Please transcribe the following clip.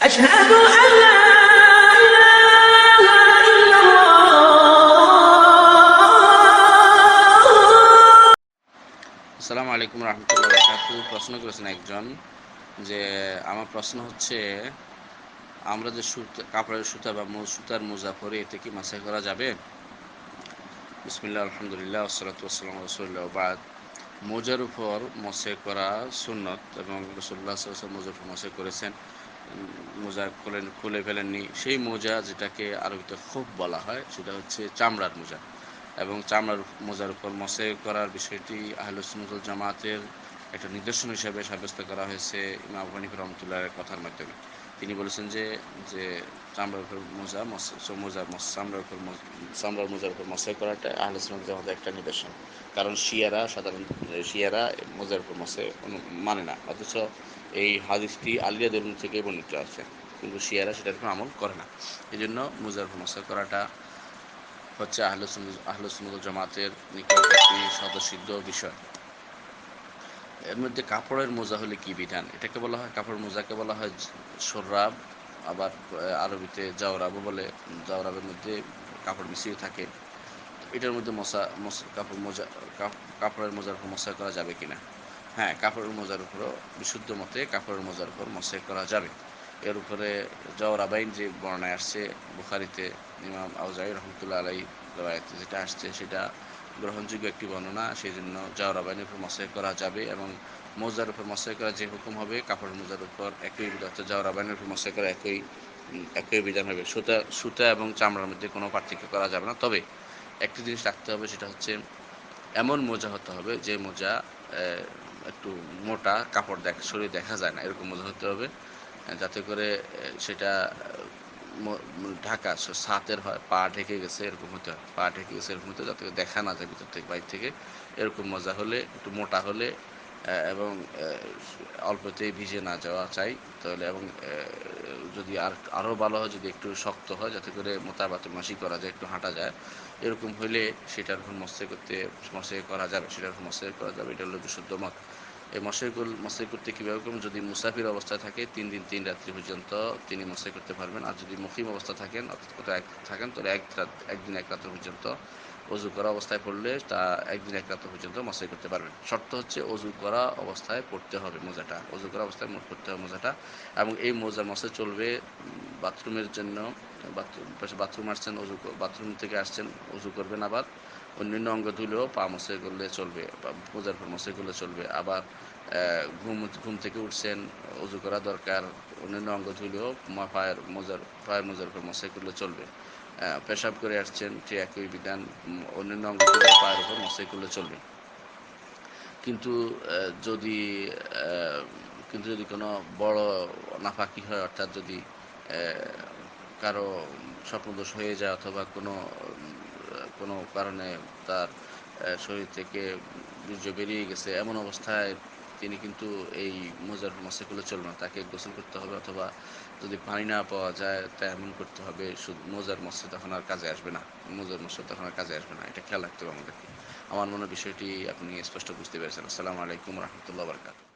أشهد أن لا إله إلا الله আসসালামু আলাইকুম রহমতুল্লাহ বরকাতু প্রশ্ন করেছেন একজন যে আমার প্রশ্ন হচ্ছে আমরা যে সুতা কাপড়ের সুতা বা মো- সুতার মোজা পরে এতে কি মাসাই করা যাবে বিসমিল্লাহ আলহামদুলিল্লাহ আসসালাতু আসসালাম রসুল্লাহ বাদ মোজার উপর মশে করা সুন্নত এবং রসুল্লাহ সাল্লাম মোজার উপর মশে করেছেন উম, মোজা খোলেন, খুলে ফেলেননি। সেই মোজা যেটাকে আরবিতে খুব বলা হয়, সেটা হচ্ছে চামড়ার মোজা। এবং চামড়ার মোজার উপর মশে করার বিষয়টি আহলুসনুল জামাতের একটা নিদর্শন হিসাবে সাব্যস্ত করা হয়েছে ইমাম আবু হানিফা রহমতুল্লাহের কথার মাধ্যমে। তিনি বলেছেন যে যে চামড়ার উপর মোজা মোজা চামড়ার উপর চামড়ার মোজার উপর মশাই করাটা আহলুসনুল জামাতের একটা নিদর্শন। কারণ শিয়ারা সাধারণ, শিয়ারা মোজার উপর মশাই মানে না। অথচ এই হাদিসটি আলিয়া দরুন থেকে বর্ণিত আছে। কিন্তু শিয়ারা সেটার উপর আমল করে না। এই জন্য মোজার উপর মশা করাটা হচ্ছে আহলুসুল জামাতের নিকট একটি সদসিদ্ধ বিষয়। এর মধ্যে কাপড়ের মোজা হলে কি বিধান? এটাকে বলা হয়, কাপড়ের মোজাকে বলা হয় সর্রাব আবার আরবিতে জাওরাবও বলে, জাওরাবের মধ্যে কাপড় মিশিয়ে থাকে। এটার মধ্যে মশা মশা, কাপড় মোজা কাপড়ের মোজার উপর মশা করা যাবে কিনা? হ্যাঁ কাপড়ের মোজার উপরও বিশুদ্ধ মতে কাপড়ের মোজার উপর মশাই করা যাবে। এর উপরে জওরাবাইন যে বর্ণায় আসছে, বুখারিতে ইমাম আউজাই রহমতুল্লাহ আলাই যেটা আসছে, সেটা গ্রহণযোগ্য একটি বর্ণনা, সেই জন্য জাওরাবাইনের উপর মশাই করা যাবে এবং মোজার উপর মশাই করা যে হুকুম হবে, কাপড়ের মোজার উপর একই বিধান অর্থাৎ জাওরাবাইনের উপর মশাই করা একই একই বিধান হবে। সুতা সুতা এবং চামড়ার মধ্যে কোনো পার্থক্য করা যাবে না। তবে একটি জিনিস রাখতে হবে, সেটা হচ্ছে এমন মোজা হতে হবে, যে মোজা একটু মোটা কাপড় দেখ, শরীর দেখা যায় না, এরকম মোজা হতে হবে, যাতে করে সেটা ঢাকা, স- ছাতের হয়, পা ঢেকে গেছে, এরকম হতে হয়। পা ঢেকে গেছে, এরকম হতে যাতে দেখা না যায় ভিতর থেকে, বাইরে থেকে। এরকম মজা হলে, একটু মোটা হলে এবং অল্পতেই ভিজে না যাওয়া চাই। তাহলে, এবং যদি আর আরও ভালো হয়, যদি একটু শক্ত হয়, যাতে করে মোতাবাতে মাসি করা যায়, একটু হাঁটা যায়। এরকম হলে সেটার মস্তে করতে মশে করা যাবে, সেটার মশে করা যাবে, এটা হলো বিশুদ্ধ মত। এই মশাই মশাই করতে কীভাবে করবেন? যদি মুসাফির অবস্থায় থাকে, তিন দিন, তিন রাত্রি পর্যন্ত তিনি মশাই করতে পারবেন। আর যদি মুখিম অবস্থা থাকেন, অর্থাৎ কোথাও এক থাকেন, তাহলে এক রাত একদিন এক রাত পর্যন্ত অজু করা অবস্থায় পড়লে তা একদিন এক রাত পর্যন্ত মশাই করতে পারবেন। শর্ত হচ্ছে অজু করা অবস্থায় পড়তে হবে মোজাটা। অজু করা অবস্থায় করতে হবে মোজাটা। এবং এই মোজার মশাই চলবে বাথরুমের জন্য বাথরুম বাথরুম আসছেন, অজু বাথরুম থেকে আসছেন, অজু করবেন আবার। অন্যান্য অঙ্গ ধুলেও পা মশাই করলে চলবে, বা মোজার পর মশাই করলে চলবে। আবার ঘুম ঘুম থেকে উঠছেন, অজু করা দরকার। অন্যান্য অঙ্গ ধুলেও পায়ের মোজার পায়ের মোজার উপর মশাই করলে চলবে। পেশাব করে আসছেন যে একই বিধান অন্যান্য অঙ্গ ধুলেও পায়ের উপর মশাই করলে চলবে। কিন্তু যদি কিন্তু যদি কোনো বড় নাফাকি হয়, অর্থাৎ যদি কারও স্বপ্নদোষ হয়ে যায় অথবা কোনো কোনো কারণে তার শরীর থেকে বীর্য বেরিয়ে গেছে, এমন অবস্থায় তিনি কিন্তু এই মোজার করলে চলবে না। তাকে গোসল করতে হবে অথবা যদি পানি না পাওয়া যায় তা এমন করতে হবে, শুধু মোজার মশে তখন আর কাজে আসবে না। মোজার মশে তখন আর কাজে আসবে না। এটা খেয়াল রাখতে হবে আমাদেরকে। আমার মনে বিষয়টি আপনি স্পষ্ট বুঝতে পেরেছেন। আসসালামু আলাইকুম রহমতুল্লাহ বরকাত